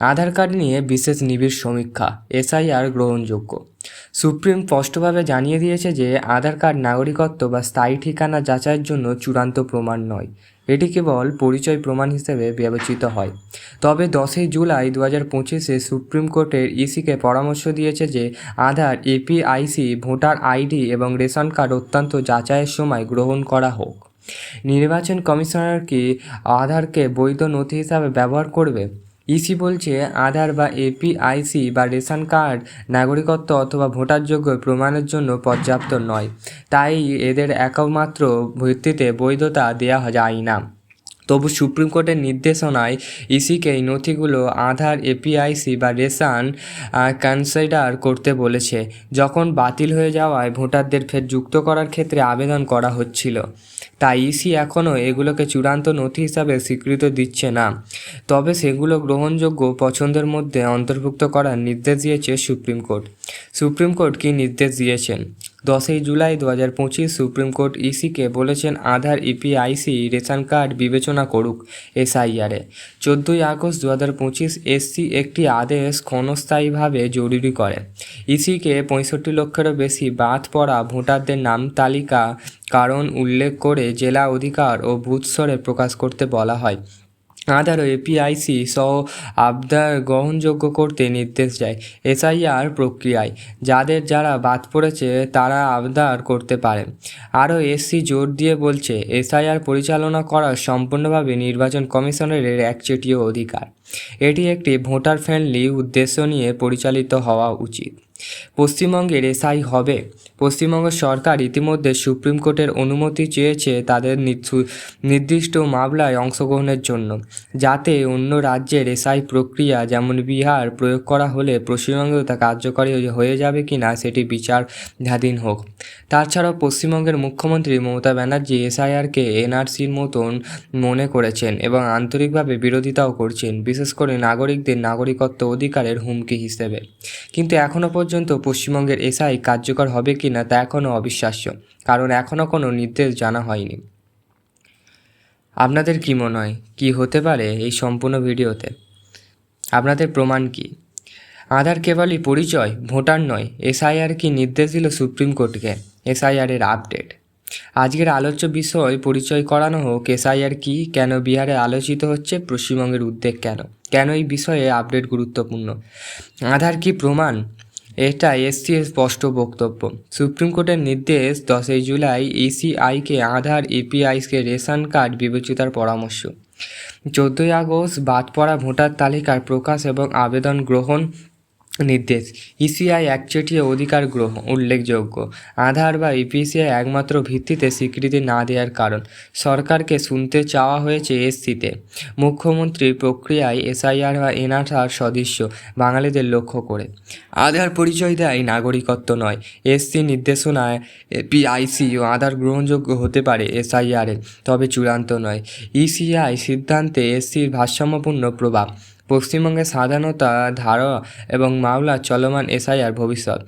আধার card নিয়ে বিশেষ নিবিড় সমীক্ষা, এসআইআর গ্রহণযোগ্য। সুপ্রিম স্পষ্টভাবে জানিয়ে দিয়েছে যে, আধার কার্ড নাগরিকত্ব বা স্থায়ী ঠিকানা যাচাইয়ের জন্য চূড়ান্ত প্রমাণ নয়। এটি কেবল পরিচয় প্রমাণ হিসেবে বিবেচিত হয়। তবে দশই জুলাই দু হাজার পঁচিশে সুপ্রিম কোর্টের ইসিকে পরামর্শ দিয়েছে যে, আধার, এপিআইসি, ভোটার আইডি এবং রেশন কার্ড অত্যন্ত যাচাইয়ের সময় গ্রহণ করা হোক। নির্বাচন কমিশনার কি আধারকে বৈধ নথি হিসাবে ব্যবহার করবে? ইসি বলছে আধার বা এপিআইসি বা রেশন কার্ড নাগরিকত্ব অথবা ভোটারযোগ্য প্রমাণের জন্য পর্যাপ্ত নয়। তাই এদের একমাত্র ভিত্তিতে বৈধতা দেওয়া যায় না। তবু সুপ্রিম কোর্টের নির্দেশনায় ইসিকে এই নথিগুলো আধার এপিআইসি বা রেশন কনসিডার করতে বলেছে। যখন বাতিল হয়ে যাওয়ায় ভোটারদের ফের যুক্ত করার ক্ষেত্রে আবেদন করা হচ্ছিল। তাই ইসি এখনও এগুলোকে চূড়ান্ত নথি হিসাবে স্বীকৃতি দিচ্ছে না। তবে সেগুলো গ্রহণযোগ্য পছন্দের মধ্যে অন্তর্ভুক্ত করার নির্দেশ দিয়েছে সুপ্রিম কোর্ট। সুপ্রিম কোর্ট কী নির্দেশ দিয়েছেন? দশই জুলাই দু হাজার পঁচিশ সুপ্রিম কোর্ট ইসিকে বলেছেন আধার, ইপিআইসি, রেশন কার্ড বিবেচনা করুক এসআইআরে। চোদ্দোই আগস্ট দু হাজার পঁচিশ এসসি একটি আদেশ ক্ষণস্থায়ীভাবে জরুরি করে। ইসিকে পঁয়ষট্টি লক্ষেরও বেশি বাদ পড়া ভোটারদের নাম তালিকা কারণ উল্লেখ করে জেলা অধিকার ও বুথস্তরে প্রকাশ করতে বলা হয়। আধার এপিআইসি সহ আবদার গ্রহণযোগ্য করতে নির্দেশ দেয় এসআইআর প্রক্রিয়ায়। যাদের যারা বাদ পড়েছে, তারা আবদার করতে পারে আরও এসসি জোর দিয়ে বলছে এসআইআর পরিচালনা করা সম্পূর্ণভাবে নির্বাচন কমিশনারের একচেটীয় অধিকার। এটি একটি ভোটার ফ্রেন্ডলি উদ্দেশ্য নিয়ে পরিচালিত হওয়া উচিত। পশ্চিমবঙ্গের এসআই হবে। পশ্চিমবঙ্গ সরকার ইতিমধ্যে সুপ্রিম কোর্টের অনুমতি চেয়েছে তাদের নির্দিষ্ট মামলায় অংশগ্রহণের জন্য, যাতে অন্য রাজ্যের এসআই প্রক্রিয়া যেমন বিহার প্রয়োগ করা হলে পশ্চিমবঙ্গেও তা কার্যকরী হয়ে যাবে কি না সেটি বিচারাধীন হোক। তাছাড়াও পশ্চিমবঙ্গের মুখ্যমন্ত্রী মমতা ব্যানার্জি এসআইআরকে এনআরসির মতন মনে করেছেন এবং আন্তরিকভাবে বিরোধিতাও করছেন, বিশেষ করে নাগরিকদের নাগরিকত্ব অধিকারের হুমকি হিসেবে। কিন্তু এখনও পর্যন্ত পশ্চিমবঙ্গের এসআই কার্যকর হবে কি না তা এখনও অবিশ্বাস্য, কারণ এখনও কোনো নির্দেশ জানা হয়নি। আপনাদের কী মনে হয়, কী হতে পারে এই সম্পূর্ণ ভিডিওতে? আপনাদের প্রমাণ কি? আধার কেবলই পরিচয়, ভোটার নয়, এসআইআর কি নির্দেশ দিল সুপ্রিম কোর্টকে? এসআইআরের আপডেট। আজকের আলোচ্য বিষয় পরিচয় করানো হোক, এসআইআর কি, কেন বিহারে আলোচিত হচ্ছে, পশ্চিমবঙ্গের উদ্বেগ কেন? কেন এই বিষয়ে আপডেট গুরুত্বপূর্ণ? আধার কি প্রমাণ? এটা এসসি স্পষ্ট বক্তব্য। সুপ্রিম কোর্টের নির্দেশ দশই জুলাই ইসিআইকে আধার ইপিআইসকে রেশন কার্ড বিবেচিতার পরামর্শ। চোদ্দোই আগস্ট বাদ পড়া ভোটার তালিকার প্রকাশ এবং আবেদন গ্রহণ নির্দেশ। ইসিআই একচেটিয়া অধিকার গ্রহণ উল্লেখযোগ্য। আধার বা ইপিসিআই একমাত্র ভিত্তিতে স্বীকৃতি না দেওয়ার কারণ। সরকারকে শুনতে চাওয়া হয়েছে এসসিতে। মুখ্যমন্ত্রীর প্রক্রিয়ায় এসআইআর বা এনআরআর সদস্য বাঙালিদের লক্ষ্য করে। আধার পরিচয় দেয় নাগরিকত্ব নয়। এসসি নির্দেশনায় পিআইসি ও আধার গ্রহণযোগ্য হতে পারে এসআইআরে তবে চূড়ান্ত নয়। ইসিআই সিদ্ধান্তে এসসির ভারসাম্যপূর্ণ প্রভাব। পশ্চিমবঙ্গে স্বাধীনতা ধারা এবং মামলা চলমান এসআইআর ভবিষ্যৎ।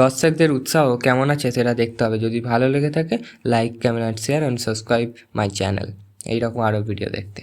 দর্শকদের উৎসাহ কেমন আছে সেটা দেখতে হবে। যদি ভালো লেগে থাকে like comment share and subscribe my channel এইরকম আরও ভিডিও দেখতে।